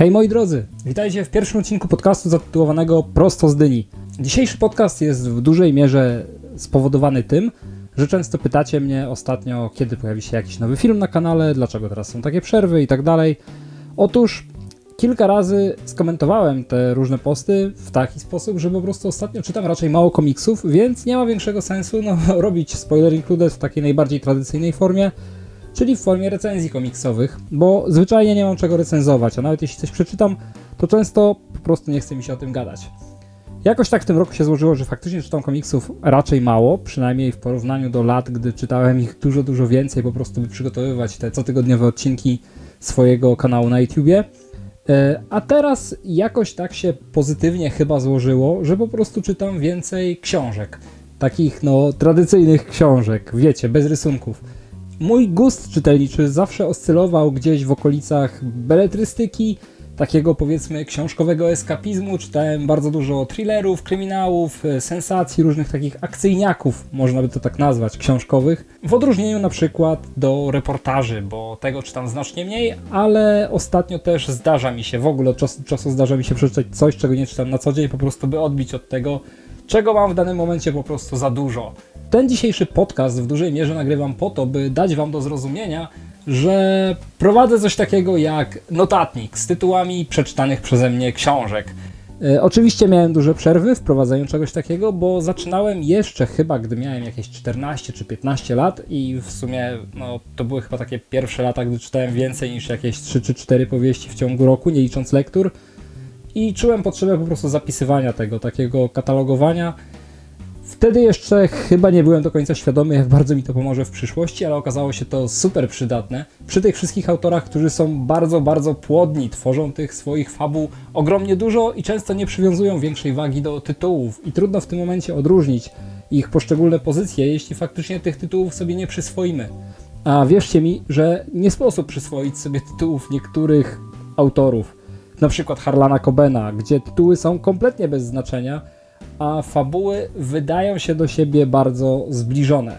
Hej moi drodzy, witajcie w pierwszym odcinku podcastu zatytułowanego Prosto z Dyni. Dzisiejszy podcast jest w dużej mierze spowodowany tym, że często pytacie mnie ostatnio, kiedy pojawi się jakiś nowy film na kanale, dlaczego teraz są takie przerwy i tak dalej. Otóż kilka razy skomentowałem te różne posty w taki sposób, że po prostu ostatnio czytam raczej mało komiksów, więc nie ma większego sensu no, robić spoiler included w takiej najbardziej tradycyjnej formie, czyli w formie recenzji komiksowych, bo zwyczajnie nie mam czego recenzować, a nawet jeśli coś przeczytam, to często po prostu nie chce mi się o tym gadać. Jakoś tak w tym roku się złożyło, że faktycznie czytam komiksów raczej mało, przynajmniej w porównaniu do lat, gdy czytałem ich dużo, dużo więcej, po prostu by przygotowywać te cotygodniowe odcinki swojego kanału na YouTubie. E, A teraz jakoś tak się pozytywnie chyba złożyło, że po prostu czytam więcej książek. Takich no tradycyjnych książek, wiecie, bez rysunków. Mój gust czytelniczy zawsze oscylował gdzieś w okolicach beletrystyki, takiego powiedzmy książkowego eskapizmu. Czytałem bardzo dużo thrillerów, kryminałów, e, sensacji, różnych takich akcyjniaków, można by to tak nazwać, książkowych. W odróżnieniu na przykład do reportaży, bo tego czytam znacznie mniej, ale ostatnio też zdarza mi się, w ogóle od czasu czasu zdarza mi się przeczytać coś, czego nie czytam na co dzień, po prostu by odbić od tego, czego mam w danym momencie po prostu za dużo. Ten dzisiejszy podcast w dużej mierze nagrywam po to, by dać Wam do zrozumienia, że prowadzę coś takiego jak notatnik z tytułami przeczytanych przeze mnie książek. E, oczywiście miałem duże przerwy w prowadzeniu czegoś takiego, bo zaczynałem jeszcze chyba, gdy miałem jakieś 14 czy 15 lat i w sumie no, to były chyba takie pierwsze lata, gdy czytałem więcej niż jakieś 3 czy 4 powieści w ciągu roku, nie licząc lektur. I czułem potrzebę po prostu zapisywania tego, takiego katalogowania. Wtedy jeszcze chyba nie byłem do końca świadomy, jak bardzo mi to pomoże w przyszłości, ale okazało się to super przydatne. Przy tych wszystkich autorach, którzy są bardzo, bardzo płodni, tworzą tych swoich fabuł ogromnie dużo i często nie przywiązują większej wagi do tytułów. I trudno w tym momencie odróżnić ich poszczególne pozycje, jeśli faktycznie tych tytułów sobie nie przyswoimy. A wierzcie mi, że nie sposób przyswoić sobie tytułów niektórych autorów. Na przykład Harlana Cobena, gdzie tytuły są kompletnie bez znaczenia, a fabuły wydają się do siebie bardzo zbliżone.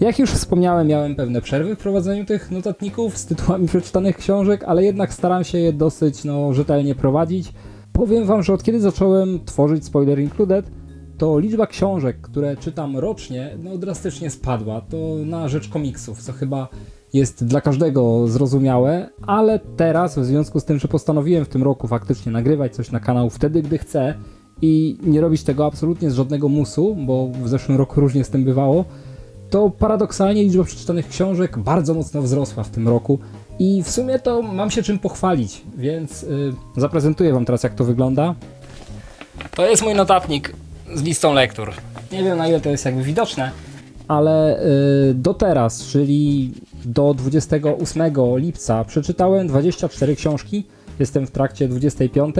Jak już wspomniałem, miałem pewne przerwy w prowadzeniu tych notatników z tytułami przeczytanych książek, ale jednak staram się je dosyć no, rzetelnie prowadzić. Powiem Wam, że od kiedy zacząłem tworzyć Spoiler Included, to liczba książek, które czytam rocznie, no drastycznie spadła. To na rzecz komiksów, co chyba jest dla każdego zrozumiałe, ale teraz, w związku z tym, że postanowiłem w tym roku faktycznie nagrywać coś na kanał wtedy, gdy chcę i nie robić tego absolutnie z żadnego musu, bo w zeszłym roku różnie z tym bywało, to paradoksalnie liczba przeczytanych książek bardzo mocno wzrosła w tym roku i w sumie to mam się czym pochwalić, więc yy, zaprezentuję Wam teraz jak to wygląda. To jest mój notatnik z listą lektur. Nie wiem na ile to jest jakby widoczne, ale yy, do teraz, czyli do 28 lipca przeczytałem 24 książki, jestem w trakcie 25.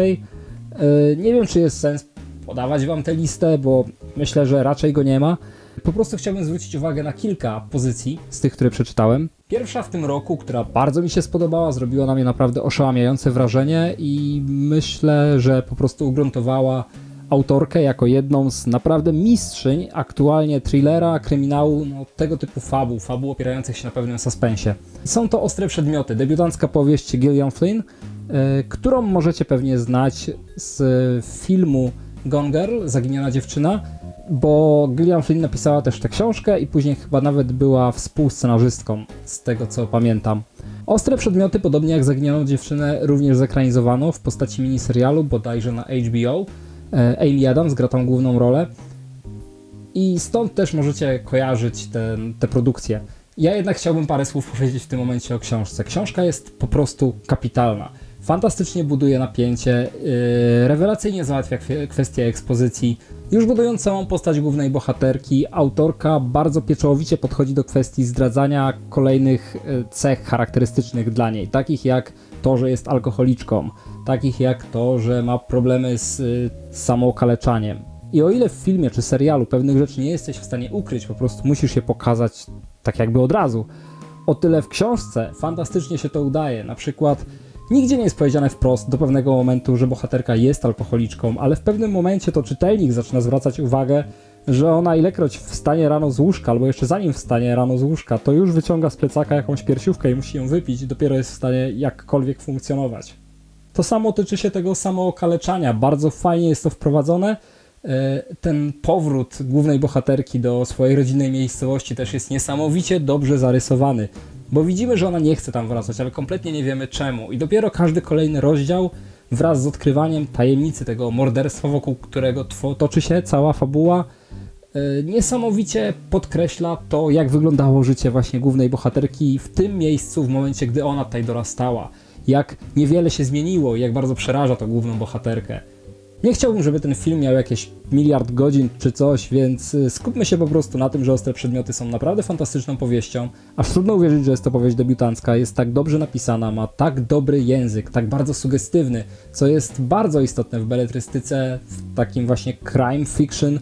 Yy, nie wiem czy jest sens podawać Wam tę listę, bo myślę, że raczej go nie ma. Po prostu chciałbym zwrócić uwagę na kilka pozycji z tych, które przeczytałem. Pierwsza w tym roku, która bardzo mi się spodobała, zrobiła na mnie naprawdę oszałamiające wrażenie i myślę, że po prostu ugruntowała autorkę jako jedną z naprawdę mistrzyń aktualnie thrillera, kryminału, no, tego typu fabuł, fabuł opierających się na pewnym suspensie. Są to Ostre Przedmioty, debiutancka powieść Gillian Flynn, którą możecie pewnie znać z filmu Gone Girl, Zaginiona dziewczyna, bo Gillian Flynn napisała też tę książkę i później chyba nawet była współscenarzystką, z tego co pamiętam. Ostre przedmioty, podobnie jak Zaginioną dziewczynę, również zekranizowano w postaci miniserialu, bodajże na HBO. E, Amy Adams gra tam główną rolę i stąd też możecie kojarzyć te, te produkcje. Ja jednak chciałbym parę słów powiedzieć w tym momencie o książce. Książka jest po prostu kapitalna. Fantastycznie buduje napięcie, yy, rewelacyjnie załatwia kwestię ekspozycji. Już budując całą postać głównej bohaterki, autorka bardzo pieczołowicie podchodzi do kwestii zdradzania kolejnych yy, cech charakterystycznych dla niej, takich jak to, że jest alkoholiczką, takich jak to, że ma problemy z yy, samookaleczaniem. I o ile w filmie czy serialu pewnych rzeczy nie jesteś w stanie ukryć, po prostu musisz je pokazać tak jakby od razu, o tyle w książce fantastycznie się to udaje. Na przykład Nigdzie nie jest powiedziane wprost do pewnego momentu, że bohaterka jest alkoholiczką, ale w pewnym momencie to czytelnik zaczyna zwracać uwagę, że ona ilekroć wstanie rano z łóżka, albo jeszcze zanim wstanie rano z łóżka, to już wyciąga z plecaka jakąś piersiówkę i musi ją wypić, dopiero jest w stanie jakkolwiek funkcjonować. To samo tyczy się tego samookaleczania. Bardzo fajnie jest to wprowadzone. E, Ten powrót głównej bohaterki do swojej rodzinnej miejscowości też jest niesamowicie dobrze zarysowany. Bo widzimy, że ona nie chce tam wracać, ale kompletnie nie wiemy czemu. I dopiero każdy kolejny rozdział wraz z odkrywaniem tajemnicy tego morderstwa, wokół którego toczy się cała fabuła, e, niesamowicie podkreśla to, jak wyglądało życie właśnie głównej bohaterki w tym miejscu, w momencie, gdy ona tutaj dorastała. Jak niewiele się zmieniło i jak bardzo przeraża to główną bohaterkę. Nie chciałbym, żeby ten film miał jakieś miliard godzin czy coś, więc y, skupmy się po prostu na tym, że Ostre Przedmioty są naprawdę fantastyczną powieścią. Aż trudno uwierzyć, że jest to powieść debiutancka, jest tak dobrze napisana, ma tak dobry język, tak bardzo sugestywny, co jest bardzo istotne w beletrystyce, w takim właśnie crime fiction,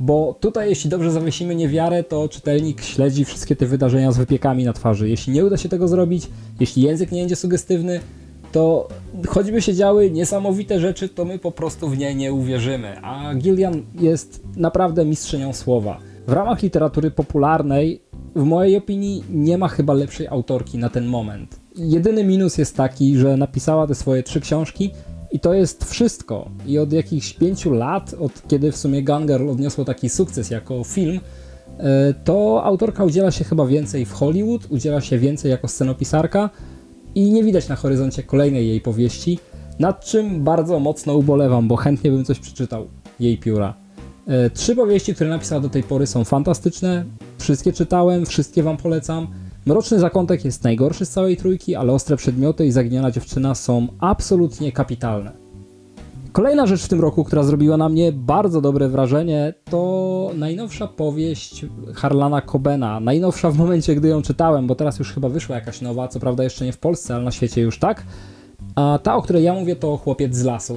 bo tutaj jeśli dobrze zawiesimy niewiarę, to czytelnik śledzi wszystkie te wydarzenia z wypiekami na twarzy. Jeśli nie uda się tego zrobić, jeśli język nie będzie sugestywny, to choćby się działy niesamowite rzeczy, to my po prostu w nie nie uwierzymy. A Gillian jest naprawdę mistrzynią słowa. W ramach literatury popularnej, w mojej opinii, nie ma chyba lepszej autorki na ten moment. Jedyny minus jest taki, że napisała te swoje trzy książki i to jest wszystko. I od jakichś pięciu lat, od kiedy w sumie Ganger odniosło taki sukces jako film, e, to autorka udziela się chyba więcej w Hollywood, udziela się więcej jako scenopisarka i nie widać na horyzoncie kolejnej jej powieści, nad czym bardzo mocno ubolewam, bo chętnie bym coś przeczytał jej pióra. E, Trzy powieści, które napisała do tej pory są fantastyczne, wszystkie czytałem, wszystkie wam polecam. Mroczny Zakątek jest najgorszy z całej trójki, ale Ostre Przedmioty i Zaginiona Dziewczyna są absolutnie kapitalne. Kolejna rzecz w tym roku, która zrobiła na mnie bardzo dobre wrażenie, to najnowsza powieść Harlana Cobena. Najnowsza w momencie, gdy ją czytałem, bo teraz już chyba wyszła jakaś nowa, co prawda jeszcze nie w Polsce, ale na świecie już tak. A ta, o której ja mówię, to Chłopiec z lasu.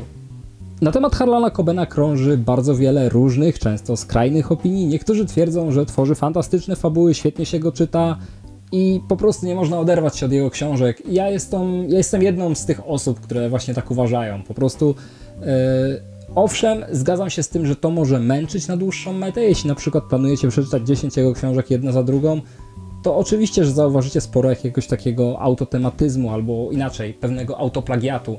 Na temat Harlana Cobena krąży bardzo wiele różnych, często skrajnych opinii. Niektórzy twierdzą, że tworzy fantastyczne fabuły, świetnie się go czyta i po prostu nie można oderwać się od jego książek. Ja jestem, ja jestem jedną z tych osób, które właśnie tak uważają. Po prostu owszem, zgadzam się z tym, że to może męczyć na dłuższą metę. Jeśli na przykład planujecie przeczytać 10 jego książek jedna za drugą, to oczywiście, że zauważycie sporo jakiegoś takiego autotematyzmu albo inaczej, pewnego autoplagiatu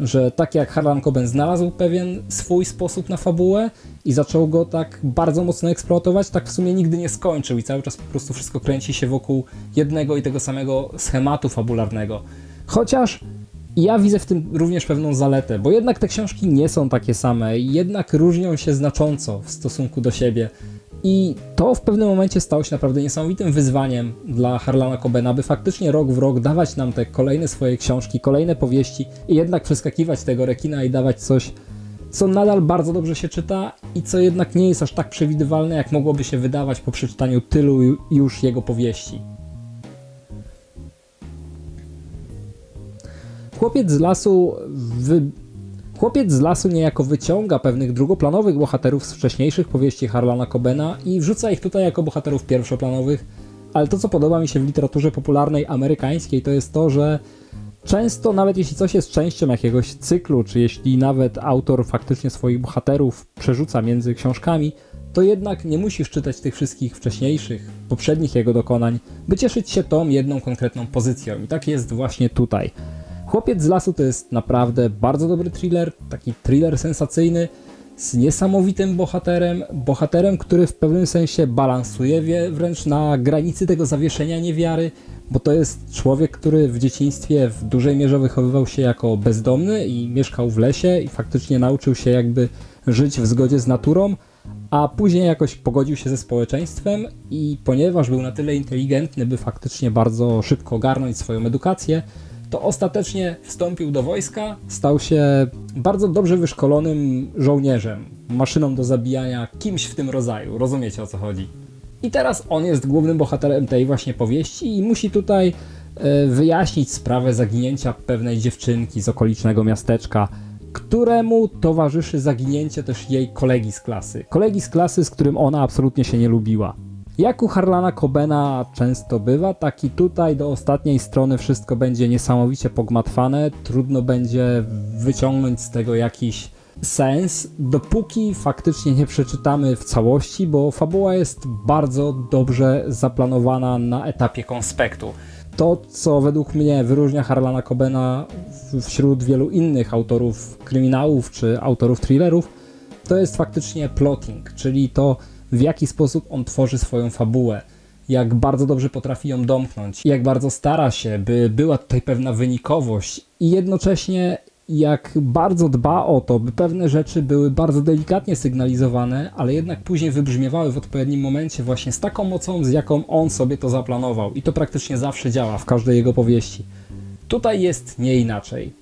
że tak jak Harlan Coben znalazł pewien swój sposób na fabułę i zaczął go tak bardzo mocno eksploatować, tak w sumie nigdy nie skończył i cały czas po prostu wszystko kręci się wokół jednego i tego samego schematu fabularnego. Chociaż ja widzę w tym również pewną zaletę, bo jednak te książki nie są takie same, jednak różnią się znacząco w stosunku do siebie. I to w pewnym momencie stało się naprawdę niesamowitym wyzwaniem dla Harlana Cobena, by faktycznie rok w rok dawać nam te kolejne swoje książki, kolejne powieści i jednak przeskakiwać tego rekina i dawać coś, co nadal bardzo dobrze się czyta i co jednak nie jest aż tak przewidywalne, jak mogłoby się wydawać po przeczytaniu tylu ju- już jego powieści. Chłopiec z lasu wy... Chłopiec z lasu niejako wyciąga pewnych drugoplanowych bohaterów z wcześniejszych powieści Harlana Cobena i wrzuca ich tutaj jako bohaterów pierwszoplanowych, ale to co podoba mi się w literaturze popularnej amerykańskiej to jest to, że często nawet jeśli coś jest częścią jakiegoś cyklu, czy jeśli nawet autor faktycznie swoich bohaterów przerzuca między książkami, to jednak nie musisz czytać tych wszystkich wcześniejszych, poprzednich jego dokonań, by cieszyć się tą jedną konkretną pozycją. I tak jest właśnie tutaj. Chłopiec z lasu to jest naprawdę bardzo dobry thriller, taki thriller sensacyjny z niesamowitym bohaterem, bohaterem, który w pewnym sensie balansuje wręcz na granicy tego zawieszenia niewiary, bo to jest człowiek, który w dzieciństwie w dużej mierze wychowywał się jako bezdomny i mieszkał w lesie i faktycznie nauczył się jakby żyć w zgodzie z naturą, a później jakoś pogodził się ze społeczeństwem i ponieważ był na tyle inteligentny, by faktycznie bardzo szybko ogarnąć swoją edukację, to ostatecznie wstąpił do wojska, stał się bardzo dobrze wyszkolonym żołnierzem, maszyną do zabijania, kimś w tym rodzaju. Rozumiecie o co chodzi. I teraz on jest głównym bohaterem tej właśnie powieści i musi tutaj e, wyjaśnić sprawę zaginięcia pewnej dziewczynki z okolicznego miasteczka, któremu towarzyszy zaginięcie też jej kolegi z klasy. Kolegi z klasy, z którym ona absolutnie się nie lubiła. Jak u Harlana Cobena często bywa, tak i tutaj do ostatniej strony wszystko będzie niesamowicie pogmatwane, trudno będzie wyciągnąć z tego jakiś sens, dopóki faktycznie nie przeczytamy w całości, bo fabuła jest bardzo dobrze zaplanowana na etapie konspektu. to, co według mnie wyróżnia Harlana Cobena wśród wielu innych autorów kryminałów czy autorów thrillerów, to jest faktycznie plotting, czyli to, w jaki sposób on tworzy swoją fabułę, jak bardzo dobrze potrafi ją domknąć, jak bardzo stara się, by była tutaj pewna wynikowość i jednocześnie jak bardzo dba o to, by pewne rzeczy były bardzo delikatnie sygnalizowane, ale jednak później wybrzmiewały w odpowiednim momencie właśnie z taką mocą, z jaką on sobie to zaplanował. I to praktycznie zawsze działa w każdej jego powieści. Tutaj jest nie inaczej.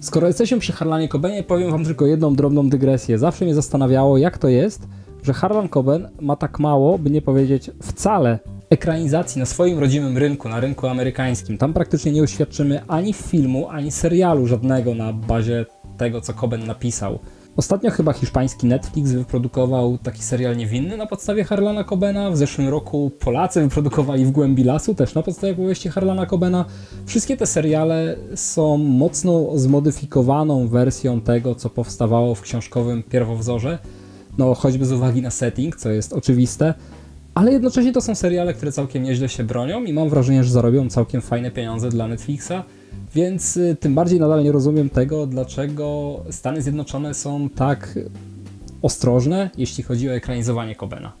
Skoro jesteśmy przy Harlanie Cobenie, powiem wam tylko jedną drobną dygresję. Zawsze mnie zastanawiało, jak to jest, że Harlan Coben ma tak mało, by nie powiedzieć wcale, ekranizacji na swoim rodzimym rynku, na rynku amerykańskim. Tam praktycznie nie uświadczymy ani filmu, ani serialu żadnego na bazie tego, co Coben napisał. Ostatnio chyba hiszpański Netflix wyprodukował taki serial niewinny na podstawie Harlana Cobena. W zeszłym roku Polacy wyprodukowali w głębi lasu też na podstawie powieści Harlana Cobena. Wszystkie te seriale są mocno zmodyfikowaną wersją tego, co powstawało w książkowym pierwowzorze. No, choćby z uwagi na setting, co jest oczywiste. Ale jednocześnie to są seriale, które całkiem nieźle się bronią i mam wrażenie, że zarobią całkiem fajne pieniądze dla Netflixa. Więc y, tym bardziej nadal nie rozumiem tego, dlaczego Stany Zjednoczone są tak ostrożne, jeśli chodzi o ekranizowanie Cobena.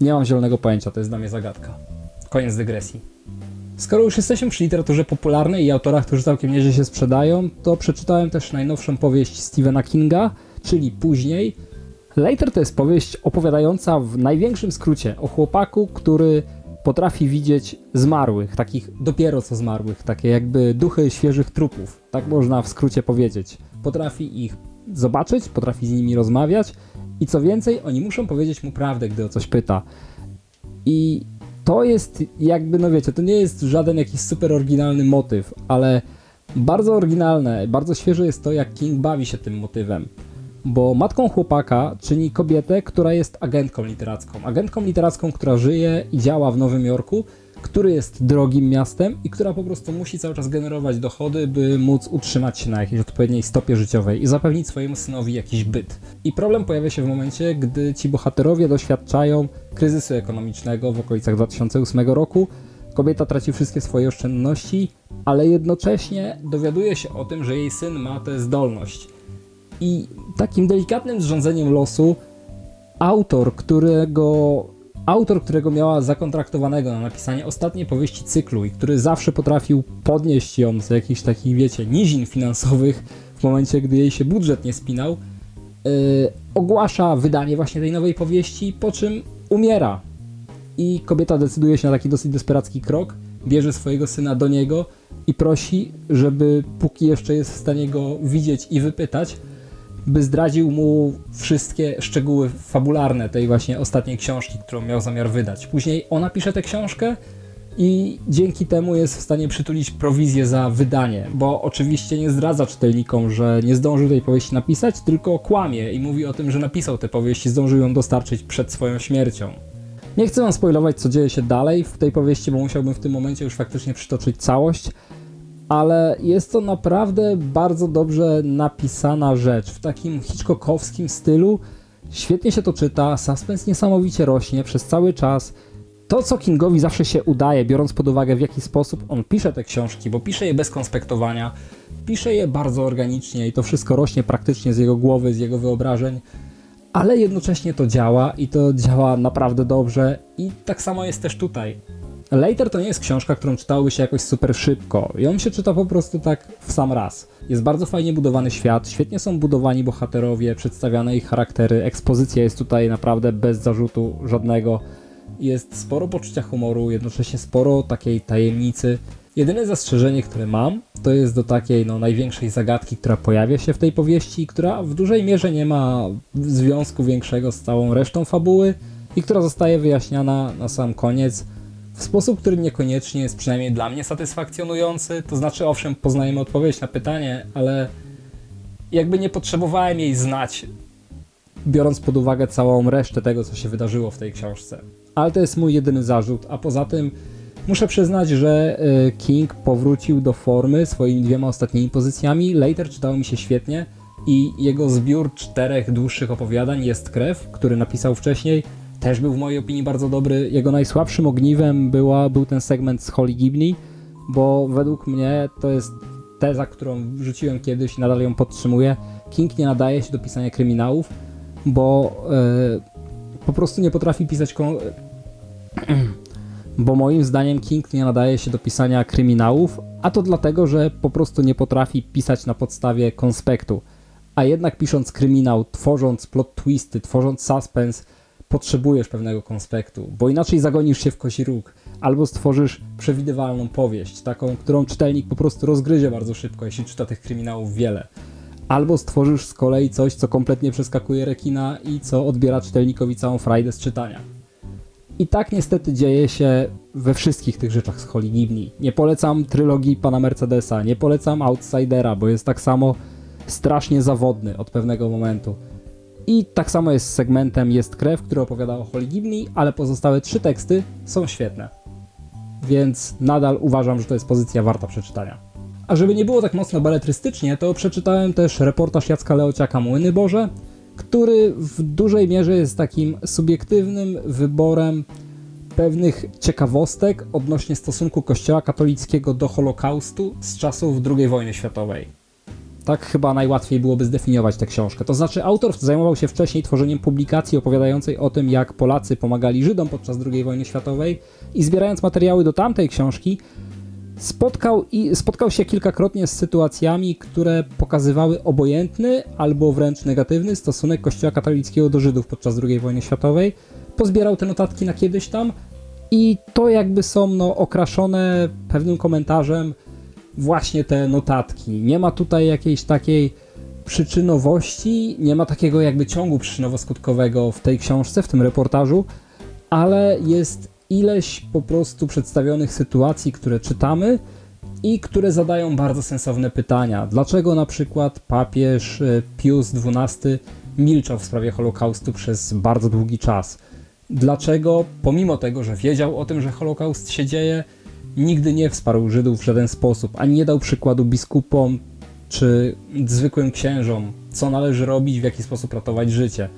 Nie mam zielonego pojęcia, to jest dla mnie zagadka. Koniec dygresji. Skoro już jesteśmy przy literaturze popularnej i autorach, którzy całkiem nieźle się sprzedają, to przeczytałem też najnowszą powieść Stephena Kinga, czyli Później. Later to jest powieść opowiadająca w największym skrócie o chłopaku, który potrafi widzieć zmarłych, takich dopiero co zmarłych, takie jakby duchy świeżych trupów, tak można w skrócie powiedzieć. Potrafi ich zobaczyć, potrafi z nimi rozmawiać i co więcej, oni muszą powiedzieć mu prawdę, gdy o coś pyta. I to jest jakby, no wiecie, to nie jest żaden jakiś super oryginalny motyw, ale bardzo oryginalne, bardzo świeże jest to, jak King bawi się tym motywem. Bo matką chłopaka czyni kobietę, która jest agentką literacką. Agentką literacką, która żyje i działa w Nowym Jorku, który jest drogim miastem i która po prostu musi cały czas generować dochody, by móc utrzymać się na jakiejś odpowiedniej stopie życiowej i zapewnić swojemu synowi jakiś byt. I problem pojawia się w momencie, gdy ci bohaterowie doświadczają kryzysu ekonomicznego w okolicach 2008 roku. Kobieta traci wszystkie swoje oszczędności, ale jednocześnie dowiaduje się o tym, że jej syn ma tę zdolność. I takim delikatnym zrządzeniem losu autor, którego autor, którego miała zakontraktowanego na napisanie ostatniej powieści cyklu i który zawsze potrafił podnieść ją z jakichś takich, wiecie, nizin finansowych w momencie, gdy jej się budżet nie spinał, yy, ogłasza wydanie właśnie tej nowej powieści, po czym umiera. I kobieta decyduje się na taki dosyć desperacki krok, bierze swojego syna do niego i prosi, żeby póki jeszcze jest w stanie go widzieć i wypytać, by zdradził mu wszystkie szczegóły fabularne tej właśnie ostatniej książki, którą miał zamiar wydać. Później ona pisze tę książkę i dzięki temu jest w stanie przytulić prowizję za wydanie, bo oczywiście nie zdradza czytelnikom, że nie zdążył tej powieści napisać, tylko kłamie i mówi o tym, że napisał tę powieść i zdążył ją dostarczyć przed swoją śmiercią. Nie chcę wam spoilować, co dzieje się dalej w tej powieści, bo musiałbym w tym momencie już faktycznie przytoczyć całość, ale jest to naprawdę bardzo dobrze napisana rzecz w takim Hitchcockowskim stylu. Świetnie się to czyta, suspens niesamowicie rośnie przez cały czas. To, co Kingowi zawsze się udaje, biorąc pod uwagę w jaki sposób on pisze te książki, bo pisze je bez konspektowania, pisze je bardzo organicznie i to wszystko rośnie praktycznie z jego głowy, z jego wyobrażeń, ale jednocześnie to działa i to działa naprawdę dobrze i tak samo jest też tutaj. Later to nie jest książka, którą czytałoby się jakoś super szybko. Ją się czyta po prostu tak w sam raz. Jest bardzo fajnie budowany świat, świetnie są budowani bohaterowie, przedstawiane ich charaktery, ekspozycja jest tutaj naprawdę bez zarzutu żadnego. Jest sporo poczucia humoru, jednocześnie sporo takiej tajemnicy. Jedyne zastrzeżenie, które mam, to jest do takiej no, największej zagadki, która pojawia się w tej powieści, która w dużej mierze nie ma związku większego z całą resztą fabuły i która zostaje wyjaśniana na sam koniec w sposób, który niekoniecznie jest przynajmniej dla mnie satysfakcjonujący. To znaczy, owszem, poznajemy odpowiedź na pytanie, ale jakby nie potrzebowałem jej znać, biorąc pod uwagę całą resztę tego, co się wydarzyło w tej książce. Ale to jest mój jedyny zarzut, a poza tym muszę przyznać, że y, King powrócił do formy swoimi dwiema ostatnimi pozycjami. Later czytało mi się świetnie i jego zbiór czterech dłuższych opowiadań jest krew, który napisał wcześniej też był w mojej opinii bardzo dobry. Jego najsłabszym ogniwem była, był ten segment z Holly Gibney, bo według mnie to jest teza, którą rzuciłem kiedyś i nadal ją podtrzymuję. King nie nadaje się do pisania kryminałów, bo e, po prostu nie potrafi pisać. Kon- bo moim zdaniem King nie nadaje się do pisania kryminałów, a to dlatego, że po prostu nie potrafi pisać na podstawie konspektu. A jednak pisząc kryminał, tworząc plot twisty, tworząc suspense, potrzebujesz pewnego konspektu, bo inaczej zagonisz się w kozi róg, albo stworzysz przewidywalną powieść, taką, którą czytelnik po prostu rozgryzie bardzo szybko, jeśli czyta tych kryminałów wiele. Albo stworzysz z kolei coś, co kompletnie przeskakuje rekina i co odbiera czytelnikowi całą frajdę z czytania. I tak niestety dzieje się we wszystkich tych rzeczach z Holly. Nie polecam trylogii pana Mercedesa, nie polecam Outsidera, bo jest tak samo strasznie zawodny od pewnego momentu. I tak samo jest z segmentem Jest krew, który opowiada o Holly Gibney, ale pozostałe trzy teksty są świetne. Więc nadal uważam, że to jest pozycja warta przeczytania. A żeby nie było tak mocno beletrystycznie, to przeczytałem też reportaż Jacka Leociaka Młyny Boże, który w dużej mierze jest takim subiektywnym wyborem pewnych ciekawostek odnośnie stosunku Kościoła katolickiego do Holokaustu z czasów II wojny światowej. Tak chyba najłatwiej byłoby zdefiniować tę książkę. To znaczy, autor zajmował się wcześniej tworzeniem publikacji opowiadającej o tym, jak Polacy pomagali Żydom podczas II wojny światowej i zbierając materiały do tamtej książki, spotkał, i, spotkał się kilkakrotnie z sytuacjami, które pokazywały obojętny albo wręcz negatywny stosunek Kościoła katolickiego do Żydów podczas II wojny światowej. Pozbierał te notatki na kiedyś tam i to jakby są no, okraszone pewnym komentarzem właśnie te notatki. Nie ma tutaj jakiejś takiej przyczynowości, nie ma takiego jakby ciągu przyczynowo-skutkowego w tej książce, w tym reportażu, ale jest ileś po prostu przedstawionych sytuacji, które czytamy i które zadają bardzo sensowne pytania. Dlaczego na przykład papież e, Pius XII milczał w sprawie Holokaustu przez bardzo długi czas? Dlaczego, pomimo tego, że wiedział o tym, że Holokaust się dzieje, nigdy nie wsparł Żydów w żaden sposób, ani nie dał przykładu biskupom czy zwykłym księżom, co należy robić, w jaki sposób ratować życie.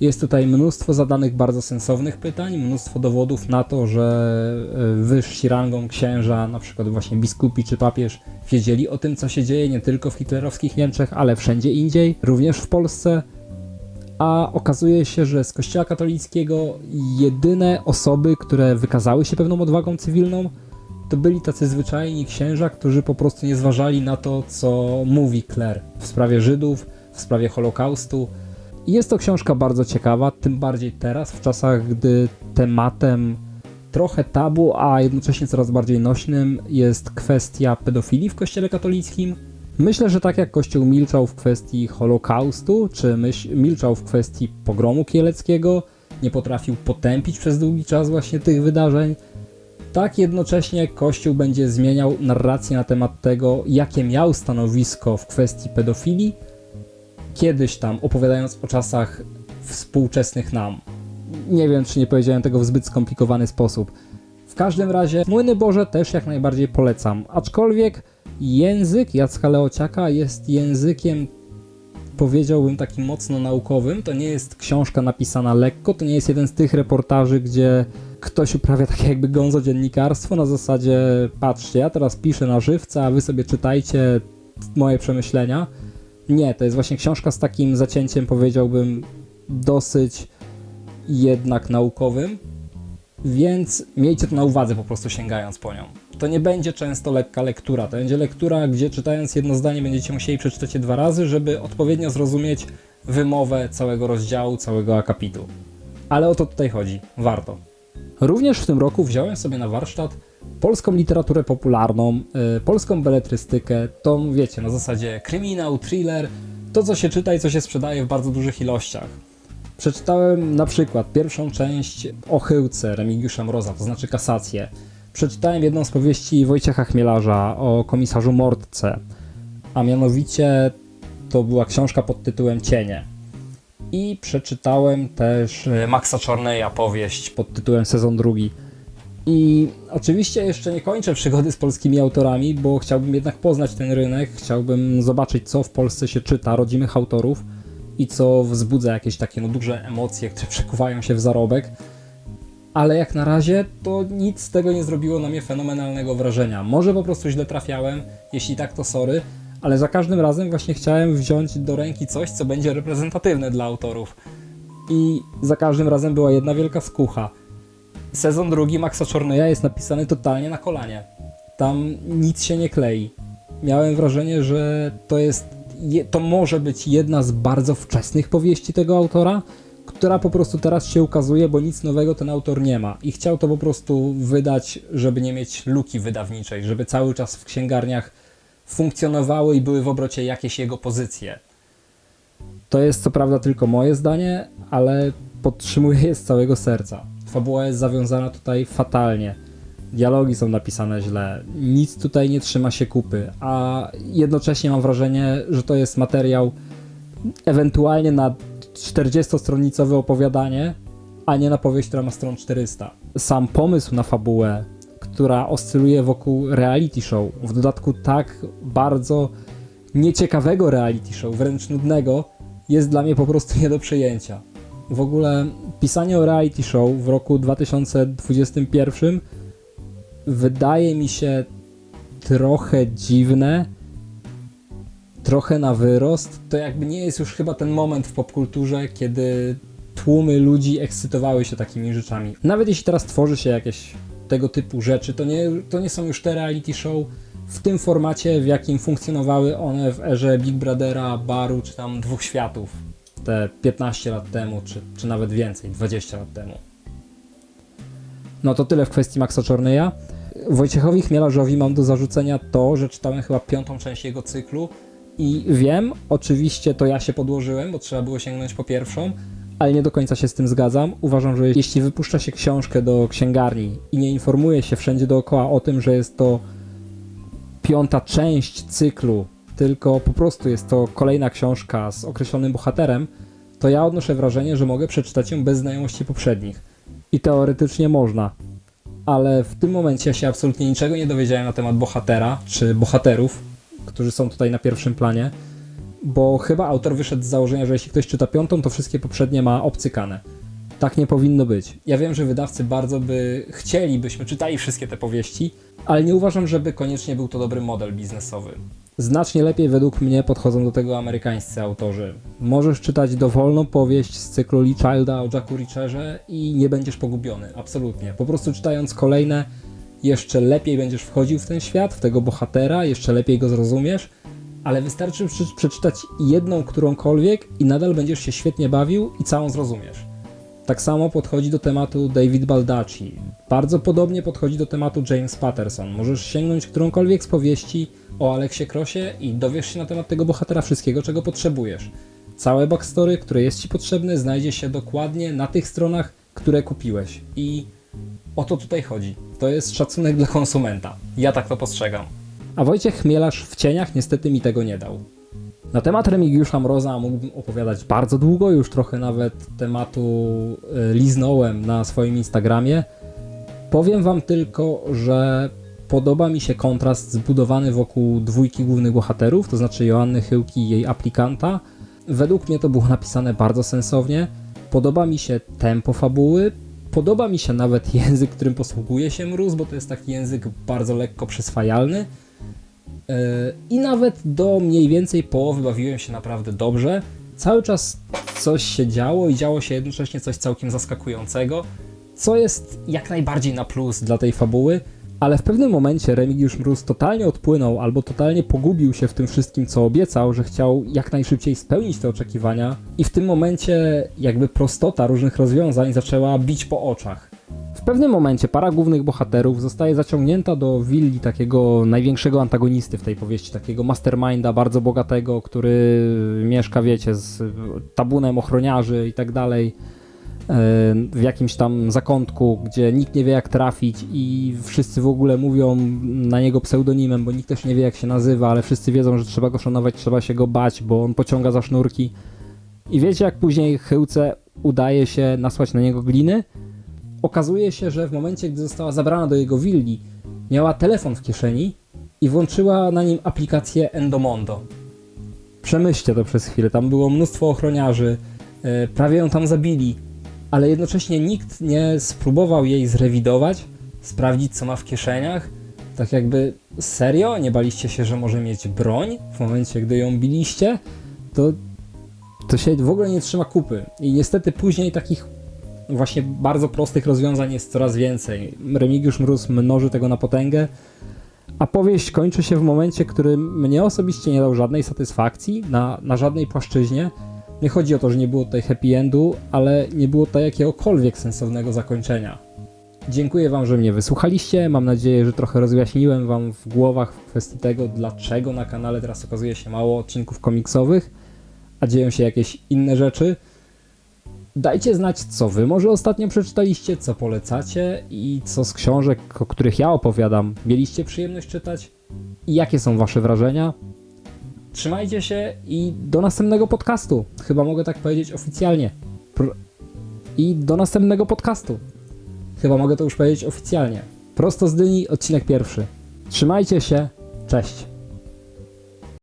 Jest tutaj mnóstwo zadanych bardzo sensownych pytań, mnóstwo dowodów na to, że e, wyżsi rangą księża, na przykład właśnie biskupi czy papież, wiedzieli o tym, co się dzieje nie tylko w hitlerowskich Niemczech, ale wszędzie indziej, również w Polsce. A okazuje się, że z Kościoła katolickiego jedyne osoby, które wykazały się pewną odwagą cywilną, to byli tacy zwyczajni księża, którzy po prostu nie zważali na to, co mówi kler w sprawie Żydów, w sprawie Holokaustu. Jest to książka bardzo ciekawa, tym bardziej teraz, w czasach, gdy tematem trochę tabu, a jednocześnie coraz bardziej nośnym jest kwestia pedofilii w Kościele katolickim. Myślę, że tak jak Kościół milczał w kwestii Holokaustu, czy milczał w kwestii pogromu kieleckiego, nie potrafił potępić przez długi czas właśnie tych wydarzeń, tak jednocześnie Kościół będzie zmieniał narrację na temat tego, jakie miał stanowisko w kwestii pedofilii, kiedyś tam opowiadając o czasach współczesnych nam. Nie wiem, czy nie powiedziałem tego w zbyt skomplikowany sposób. W każdym razie Młyny Boże też jak najbardziej polecam, aczkolwiek język Jacka Leociaka jest językiem powiedziałbym takim mocno naukowym. To nie jest książka napisana lekko, to nie jest jeden z tych reportaży, gdzie ktoś uprawia takie jakby gonzo dziennikarstwo na zasadzie patrzcie, ja teraz piszę na żywca, a wy sobie czytajcie moje przemyślenia. Nie, to jest właśnie książka z takim zacięciem, powiedziałbym, dosyć jednak naukowym, więc miejcie to na uwadze po prostu sięgając po nią. To nie będzie często lekka lektura, to będzie lektura, gdzie czytając jedno zdanie będziecie musieli przeczytać je dwa razy, żeby odpowiednio zrozumieć wymowę całego rozdziału, całego akapitu. Ale o to tutaj chodzi, warto. Również w tym roku wziąłem sobie na warsztat polską literaturę popularną, y, polską beletrystykę, tą wiecie, na zasadzie kryminał, thriller, to co się czyta i co się sprzedaje w bardzo dużych ilościach. Przeczytałem na przykład pierwszą część o Chyłce Remigiusza Mroza, to znaczy Kasację. Przeczytałem jedną z powieści Wojciecha Chmielarza o komisarzu Mordce, a mianowicie to była książka pod tytułem Cienie. I przeczytałem też e, Maxa Czorneja powieść pod tytułem Sezon drugi. I oczywiście jeszcze nie kończę przygody z polskimi autorami, bo chciałbym jednak poznać ten rynek, chciałbym zobaczyć, co w Polsce się czyta rodzimych autorów i co wzbudza jakieś takie no, duże emocje, które przekuwają się w zarobek. ale jak na razie to nic z tego nie zrobiło na mnie fenomenalnego wrażenia. Może po prostu źle trafiałem, jeśli tak to sorry, ale za każdym razem właśnie chciałem wziąć do ręki coś, co będzie reprezentatywne dla autorów. I za każdym razem była jedna wielka skucha. Sezon drugi Maxa Czorneja jest napisany totalnie na kolanie. Tam nic się nie klei. Miałem wrażenie, że to jest. je- To może być jedna z bardzo wczesnych powieści tego autora, która po prostu teraz się ukazuje, bo nic nowego ten autor nie ma. I chciał to po prostu wydać, żeby nie mieć luki wydawniczej, żeby cały czas w księgarniach funkcjonowały i były w obrocie jakieś jego pozycje. To jest co prawda tylko moje zdanie, ale podtrzymuję je z całego serca. Fabuła jest zawiązana tutaj fatalnie. Dialogi są napisane źle, nic tutaj nie trzyma się kupy, a jednocześnie mam wrażenie, że to jest materiał ewentualnie na 40-stronicowe opowiadanie, a nie na powieść, która ma stron 400. Sam pomysł na fabułę, która oscyluje wokół reality show, w dodatku tak bardzo nieciekawego reality show, wręcz nudnego, jest dla mnie po prostu nie do przyjęcia. W ogóle pisanie o reality show w roku 2021 wydaje mi się trochę dziwne, trochę na wyrost. To jakby nie jest już chyba ten moment w popkulturze, kiedy tłumy ludzi ekscytowały się takimi rzeczami. Nawet jeśli teraz tworzy się jakieś tego typu rzeczy, to nie, to nie są już te reality show w tym formacie, w jakim funkcjonowały one w erze Big Brothera, Baru czy tam Dwóch Światów te 15 lat temu, czy, czy nawet więcej, 20 lat temu. No to tyle w kwestii Maxa Czorneya. Wojciechowi Chmielarzowi mam do zarzucenia to, że czytałem chyba piątą część jego cyklu i wiem, oczywiście to ja się podłożyłem, bo trzeba było sięgnąć po pierwszą, ale nie do końca się z tym zgadzam. Uważam, że jeśli wypuszcza się książkę do księgarni i nie informuje się wszędzie dookoła o tym, że jest to piąta część cyklu, tylko po prostu jest to kolejna książka z określonym bohaterem, to ja odnoszę wrażenie, że mogę przeczytać ją bez znajomości poprzednich. I teoretycznie można. Ale w tym momencie ja się absolutnie niczego nie dowiedziałem na temat bohatera, czy bohaterów, którzy są tutaj na pierwszym planie, bo chyba autor wyszedł z założenia, że jeśli ktoś czyta piątą, to wszystkie poprzednie ma obcykane. Tak nie powinno być. Ja wiem, że wydawcy bardzo by chcieli, byśmy czytali wszystkie te powieści, ale nie uważam, żeby koniecznie był to dobry model biznesowy. Znacznie lepiej według mnie podchodzą do tego amerykańscy autorzy. Możesz czytać dowolną powieść z cyklu Lee Childa o Jacku Reacherze i nie będziesz pogubiony, absolutnie. Po prostu czytając kolejne, jeszcze lepiej będziesz wchodził w ten świat, w tego bohatera, jeszcze lepiej go zrozumiesz, ale wystarczy prze- przeczytać jedną którąkolwiek i nadal będziesz się świetnie bawił i całą zrozumiesz. Tak samo podchodzi do tematu David Baldacci. Bardzo podobnie podchodzi do tematu James Patterson. Możesz sięgnąć którąkolwiek z powieści o Aleksie Krosie i dowiesz się na temat tego bohatera wszystkiego, czego potrzebujesz. Całe backstory, które jest Ci potrzebne, znajdzie się dokładnie na tych stronach, które kupiłeś. I o to tutaj chodzi. To jest szacunek dla konsumenta. Ja tak to postrzegam. A Wojciech Chmielarz w cieniach niestety mi tego nie dał. Na temat Remigiusza Mroza mógłbym opowiadać bardzo długo, już trochę nawet tematu y, liznąłem na swoim Instagramie. Powiem wam tylko, że podoba mi się kontrast zbudowany wokół dwójki głównych bohaterów, to znaczy Joanny Chyłki i jej aplikanta. Według mnie to było napisane bardzo sensownie. Podoba mi się tempo fabuły, podoba mi się nawet język, którym posługuje się Mróz, bo to jest taki język bardzo lekko przyswajalny. I nawet do mniej więcej połowy bawiłem się naprawdę dobrze. Cały czas coś się działo i działo się jednocześnie coś całkiem zaskakującego, co jest jak najbardziej na plus dla tej fabuły, ale w pewnym momencie Remigiusz Mróz totalnie odpłynął albo totalnie pogubił się w tym wszystkim, co obiecał, że chciał jak najszybciej spełnić te oczekiwania i w tym momencie jakby prostota różnych rozwiązań zaczęła bić po oczach. W pewnym momencie para głównych bohaterów zostaje zaciągnięta do willi takiego największego antagonisty w tej powieści, takiego masterminda bardzo bogatego, który mieszka, wiecie, z tabunem ochroniarzy i tak dalej e, w jakimś tam zakątku, gdzie nikt nie wie jak trafić i wszyscy w ogóle mówią na niego pseudonimem, bo nikt też nie wie jak się nazywa, ale wszyscy wiedzą, że trzeba go szanować, trzeba się go bać, bo on pociąga za sznurki. I wiecie jak później Chyłce udaje się nasłać na niego gliny? Okazuje się, że w momencie, gdy została zabrana do jego willi, miała telefon w kieszeni i włączyła na nim aplikację Endomondo. Przemyślcie to przez chwilę, tam było mnóstwo ochroniarzy, e, prawie ją tam zabili. ale jednocześnie nikt nie spróbował jej zrewidować, sprawdzić co ma w kieszeniach. Tak jakby serio, nie baliście się, że może mieć broń w momencie, gdy ją biliście, to, to się w ogóle nie trzyma kupy. I niestety później takich właśnie bardzo prostych rozwiązań jest coraz więcej. Remigiusz Mróz mnoży tego na potęgę, a powieść kończy się w momencie, który mnie osobiście nie dał żadnej satysfakcji na, na żadnej płaszczyźnie. Nie chodzi o to, że nie było tutaj happy endu, ale nie było tutaj jakiegokolwiek sensownego zakończenia. Dziękuję Wam, że mnie wysłuchaliście. Mam nadzieję, że trochę rozjaśniłem Wam w głowach w kwestii tego, dlaczego na kanale teraz okazuje się mało odcinków komiksowych, a dzieją się jakieś inne rzeczy. Dajcie znać, co Wy może ostatnio przeczytaliście, co polecacie i co z książek, o których ja opowiadam, mieliście przyjemność czytać i jakie są Wasze wrażenia. Trzymajcie się i do następnego podcastu. Chyba mogę tak powiedzieć oficjalnie. Pr- I do następnego podcastu. Chyba mogę to już powiedzieć oficjalnie. Prosto z dyni, odcinek pierwszy. Trzymajcie się, cześć.